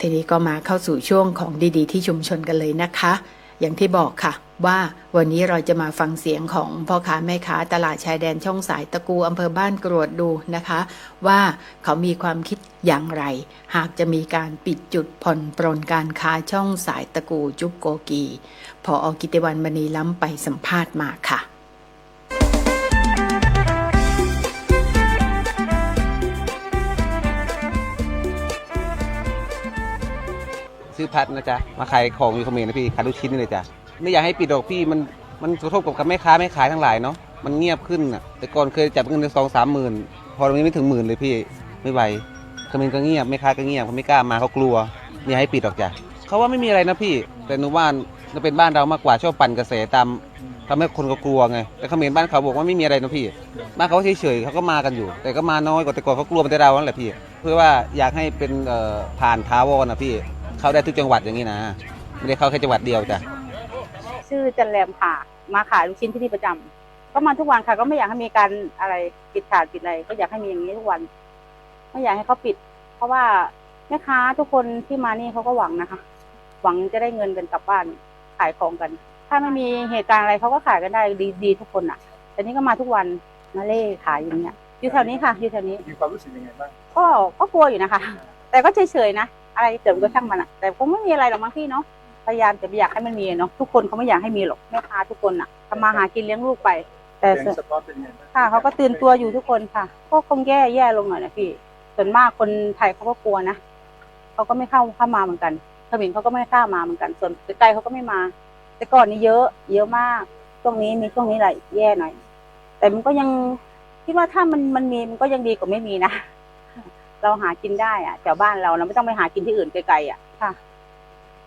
ทีนี้ก็มาเข้าสู่ช่วงของดีๆ ที่ชุมชนกันเลยนะคะ อย่างที่บอกค่ะ ว่าวันนี้เราจะมาฟังเสียงของพ่อค้าแม่ค้าตลาดชายแดนช่องสายตะกูอำเภอบ้านกรวดดูนะคะ ว่าเขามีความคิดอย่างไร หากจะมีการปิดจุดผ่อนปรนการค้าช่องสายตะกูจุกโกกีพออกิติวันมณีล้ำไปสัมภาษณ์มาค่ะ ซื้อพัดนะจ๊ะ มาขายของอยู่เขมรนะพี่ ขายลูกชิ้นนี่เลยจ้ะ ไม่อยากให้ปิดดอกพี่ มันมันกระทบกับแม่ค้าแม่ขายทั้งหลายเนาะ มันเงียบขึ้นอะ แต่ก่อนเคยจับเงินสองสามหมื่น พอตรงนี้ไม่ถึงหมื่นเลยพี่ ไม่ไหวเขมรก็เงียบแม่ค้าก็เงียบเขาไม่กล้ามาเขากลัว ไม่อยากให้ปิดดอกจ้ะเขาว่าไม่มีอะไรนะพี่ แต่หนูว่าจะเป็นบ้านเรามากกว่าชอบปั่นกระแสตามทำให้คนก็กลัวไง แต่เขมรบ้านเขาบอกว่าไม่มีอะไรนะพี่ บ้านเขาเฉยๆเขาก็มากันอยู่ แต่ก็มาน้อยกว่าแต่ก่อนเขากลัวมันแต่เรานั่นแหละพี่ เพื่อว่าอยากให้เป็นเอ่อผ่านท้าวรนะพี่ เข้าได้ทุกจังหวัดอย่างนี้นะ ไม่ได้เข้าแค่จังหวัดเดียวจ้ะชื่อจันแรมค่ะ มาขายลูกชิ้นที่นี่ประจำก็มาทุกวันค่ะ ก็ไม่อยากให้มีการอะไรปิดขาดปิดอะไร ก็อยากให้มีอย่างนี้ทุกวัน ไม่อยากให้เขาปิด เพราะว่าแม่ค้าทุกคนที่มานี่เขาก็หวังนะคะ หวังจะได้เงินกันกลับบ้านขายของกัน ถ้าไม่มีเหตุการณ์อะไรเขาก็ขายกันได้ดีดีทุกคนอะ แต่นี่ก็มาทุกวันมาเล่ขายอย่างเงี้ยอยู่แถวนี้ค่ะอยู่แถวนี้มีความรู้สึกยังไงบ้างก็ก็กลัวอยู่นะคะ แต่ก็เฉยๆนะ อะไรเกิดก็ช่างมันอะแต่คงไม่มีอะไรหรอกมั้งพี่เนาะพยายามจะไม่อยากให้มันมีเนาะทุกคนเขาไม่อยากให้มีหรอกแม่ค้าทุกคนอะทำมาหากินเลี้ยงลูกไป แต่เสียงสะท้อนเป็นยังไงบ้างค่ะเขาก็ตื่นตัวอยู่ทุกคนค่ะก็คงแย่แย่ลงหน่อยนะพี่ส่วนมากคนไทยเขาก็กลัวนะเขาก็ไม่เข้าเข้ามาเหมือนกันเขมรเขาก็ไม่กล้ามาเหมือนกัน ส่วนไกลๆเขาก็ไม่มา แต่ก่อนนี้เยอะ เยอะมากช่วงนี้มีช่วงนี้แหละแย่หน่อย แต่มันก็ยังคิดว่าถ้ามันมันมีมันก็ยังดีกว่าไม่มีนะ เราหากินได้อะแถวบ้านเราเราไม่ต้องไปหากินที่อื่นไกลๆอะค่ะ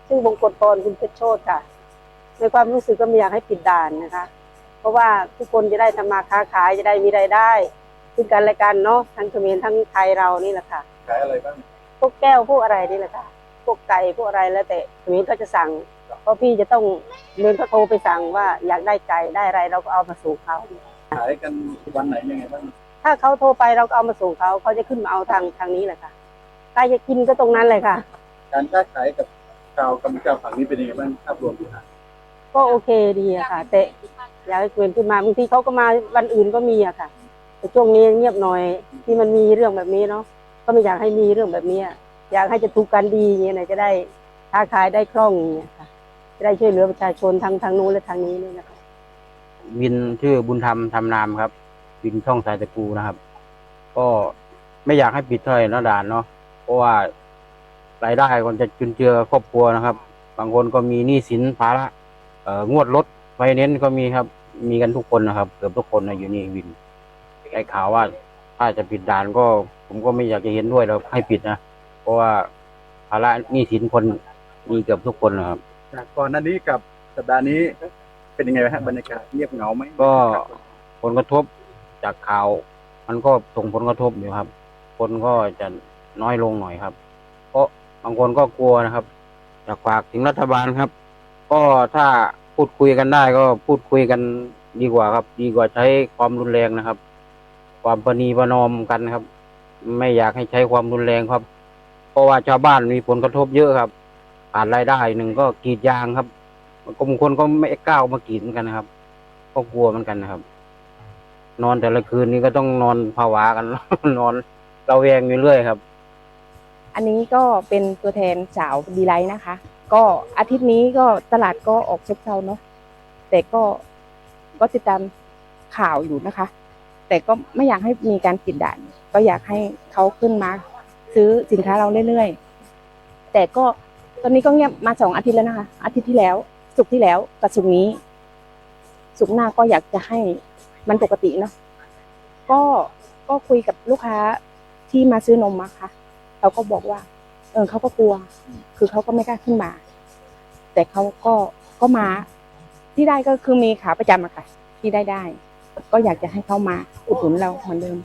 ชื่อบงกฎพรคุณเพชรโชตค่ะ ในความรู้สึกก็ไม่อยากให้ปิดด่านนะคะ เพราะว่าทุกคนจะได้ทำมาค้าขายจะได้มีรายได้ซึ่งกันและกันเนาะทั้งเขมรทั้งไทยเรานี่แหละค่ะขายอะไรบ้างพวกแก้วพวกอะไรนี่แหละค่ะพวกไก่พวกอะไรแล้วแต่เขมรก็จะสั่งเพราะพี่จะต้องเดินเขาโทรไปสั่งว่าอยากได้ไก่ได้อะไรเราก็เอามาสู่เขาขายกันวันไหนยังไงบ้าง ถ้าเขาโทรไปเราก็เอามาส่งเขาเขาจะขึ้นมาเอาทางทางนี้แหละค่ะใครจะกินก็ตรงนั้นเลยค่ะ การค้าขายกับชาวกัมพูชาฝั่งนี้เป็นยังไงบ้างภาพรวมที่ผ่านก็โอเคดีอะค่ะ แต่อยากให้เกินขึ้นมาบางทีเขาก็มาวันอื่นก็มีอะค่ะแต่ช่วงนี้เงียบหน่อยที่มันมีเรื่องแบบนี้เนาะก็ไม่อยากให้มีเรื่องแบบนี้อะอยากให้จะถูกกันดีอย่างเงี้ยนะจะได้ค้าขายได้คล่องอย่างเงี้ยค่ะจะได้ช่วยเหลือประชาชนทางทางนู้นและทางนี้นี่นะคะวินชื่อบุญธรรมทำนามครับ วินช่องสายตะกูนะครับ ก็ไม่อยากให้ปิดเท่าไหร่นะด่านเนาะเพราะว่ารายได้คนจะจุนเจือครอบครัวนะครับ บางคนก็มีหนี้สินภาระเอ่องวดรถไฟแนนซ์ก็มีครับ มีกันทุกคนนะครับ เกือบทุกคนนะอยู่นี่วินไอ้ข่าวว่าถ้าจะปิดด่านก็ ผมก็ไม่อยากจะเห็นด้วยเราให้ปิดนะเพราะว่าภาระหนี้สินคนมีเกือบทุกคนนะครับจากก่อนหน้านี้กับสัปดาห์นี้เป็นยังไงฮะบรรยากาศเงียบเหงาไหมก็ผลกระทบ จากข่าว มันก็ส่งผลกระทบอยู่ครับ คนก็จะน้อยลงหน่อยครับเพราะบางคนก็กลัวนะครับอยากฝากถึงรัฐบาลครับ ก็ถ้าพูดคุยกันได้ก็พูดคุยกันดีกว่าครับ ดีกว่าใช้ความรุนแรงนะครับ ความประนีประนอมกันครับ ไม่อยากให้ใช้ความรุนแรงครับ เพราะว่าชาวบ้านมีผลกระทบเยอะครับขาดรายได้หนึ่งก็กรีดยางครับบางคนก็ไม่กล้าออกมากรีดเหมือนกันนะครับ ก็กลัวเหมือนกันนะครับ นอนแต่ละคืนนี้ก็ต้องนอนผวากัน นอนเระแวงอยู่เรื่อยครับ อันนี้ก็เป็นตัวแทนสาวดีไลท์นะคะ ก็อาทิตย์นี้ก็ตลาดก็ออกเช็คเซาเนาะแต่ก็ก็ติดตามข่าวอยู่นะคะ แต่ก็ไม่อยากให้มีการปิดด่าน ก็อยากให้เขาขึ้นมาซื้อสินค้าเราเรื่อยๆ แต่ก็ตอนนี้ก็เงียบมาสองอาทิตย์แล้วนะคะ อาทิตย์ที่แล้ว สุกที่แล้วกับสุกนี้ สุกหน้าก็อยากจะให้ มันปกติเนาะก็ก็คุยกับลูกค้าที่มาซื้อนมมาค่ะเขาก็บอกว่า เออเขาก็กลัว คือเขาก็ไม่กล้าขึ้นมา แต่เขาก็ก็มา ที่ได้ก็คือมีขาประจำอะค่ะ ที่ได้ได้ ก็อยากจะให้เขามาอุดหนุนเราเหมือนเดิม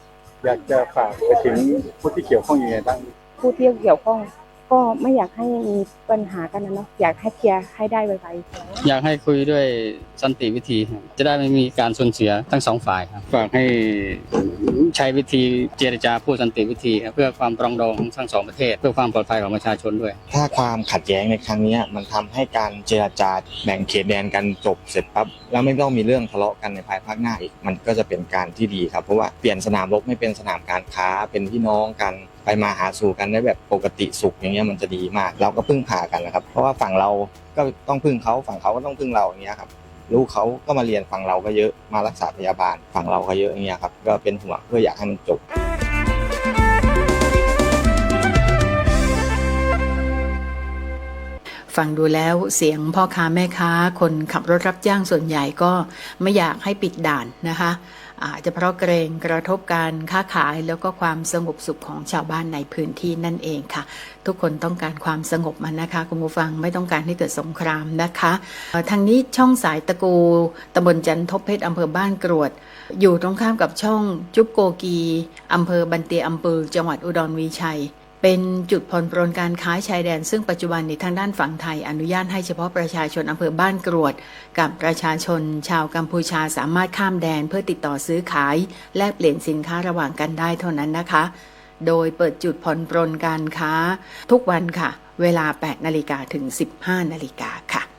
อยากจะฝากไปถึงผู้ที่เกี่ยวข้องยังไงบ้างผู้ที่เกี่ยวข้อง ก็ไม่อยากให้มีปัญหากันนะเนาะอยากให้เคลียร์ให้ได้ไวๆอยากให้คุยด้วยสันติวิธีครับจะได้ไม่มีการสูญเสียทั้งสองฝ่ายครับฝากให้ใช้วิธีเจรจาพูดสันติวิธีครับเพื่อความปรองดองของทั้งสองประเทศ เพื่อความปลอดภัยของประชาชนด้วย ถ้าความขัดแย้งในครั้งเนี้ยมันทำให้การเจรจาแบ่งเขตแดนกันจบเสร็จปั๊บแล้วไม่ต้องมีเรื่องทะเลาะกันในภายภาคหน้าอีกมันก็จะเป็นการที่ดีครับเพราะว่าเปลี่ยนสนามรบไม่เป็นสนามการค้าเป็นพี่น้องกัน ไปมาหาสู่กันได้แบบปกติสุขอย่างเงี้ยมันจะดีมาก เราก็พึ่งพากันนะครับ เพราะว่าฝั่งเราก็ต้องพึ่งเขาฝั่งเขาก็ต้องพึ่งเราอย่างเงี้ยครับลูกเขาก็มาเรียนฝั่งเราก็เยอะมารักษาพยาบาลฝั่งเราก็เยอะอย่างเงี้ยครับก็เป็นห่วงเพื่ออยากให้มันจบ ฟังดูแล้วเสียงพ่อค้าแม่ค้า คนขับรถรับจ้างส่วนใหญ่ก็ไม่อยากให้ปิดด่านนะคะอาจจะเพราะเกรงกระทบการค้าขายแล้วก็ความสงบสุขของชาวบ้านในพื้นที่นั่นเองค่ะ ทุกคนต้องการความสงบมันนะคะ คุณผู้ฟังไม่ต้องการให้เกิดสงครามนะคะทางนี้ช่องสายตะกูตำบลจันทบเพชรอำเภอบ้านกรวด อยู่ตรงข้ามกับช่องจุบโกกีอำเภอบันเตียอำเภอจังหวัดอุดรวีชัย เป็นจุดผ่อนปรนการค้าชายแดน ซึ่งปัจจุบันในทางด้านฝั่งไทย อนุญาตให้เฉพาะประชาชนอำเภอบ้านกรวด กับประชาชนชาวกัมพูชาสามารถข้ามแดนเพื่อติดต่อซื้อขาย แลกเปลี่ยนสินค้าระหว่างกันได้เท่านั้นนะคะ โดยเปิดจุดผ่อนปรนการค้า ทุกวันค่ะ เวลา 8 นาฬิกาถึง 15 นาฬิกาค่ะ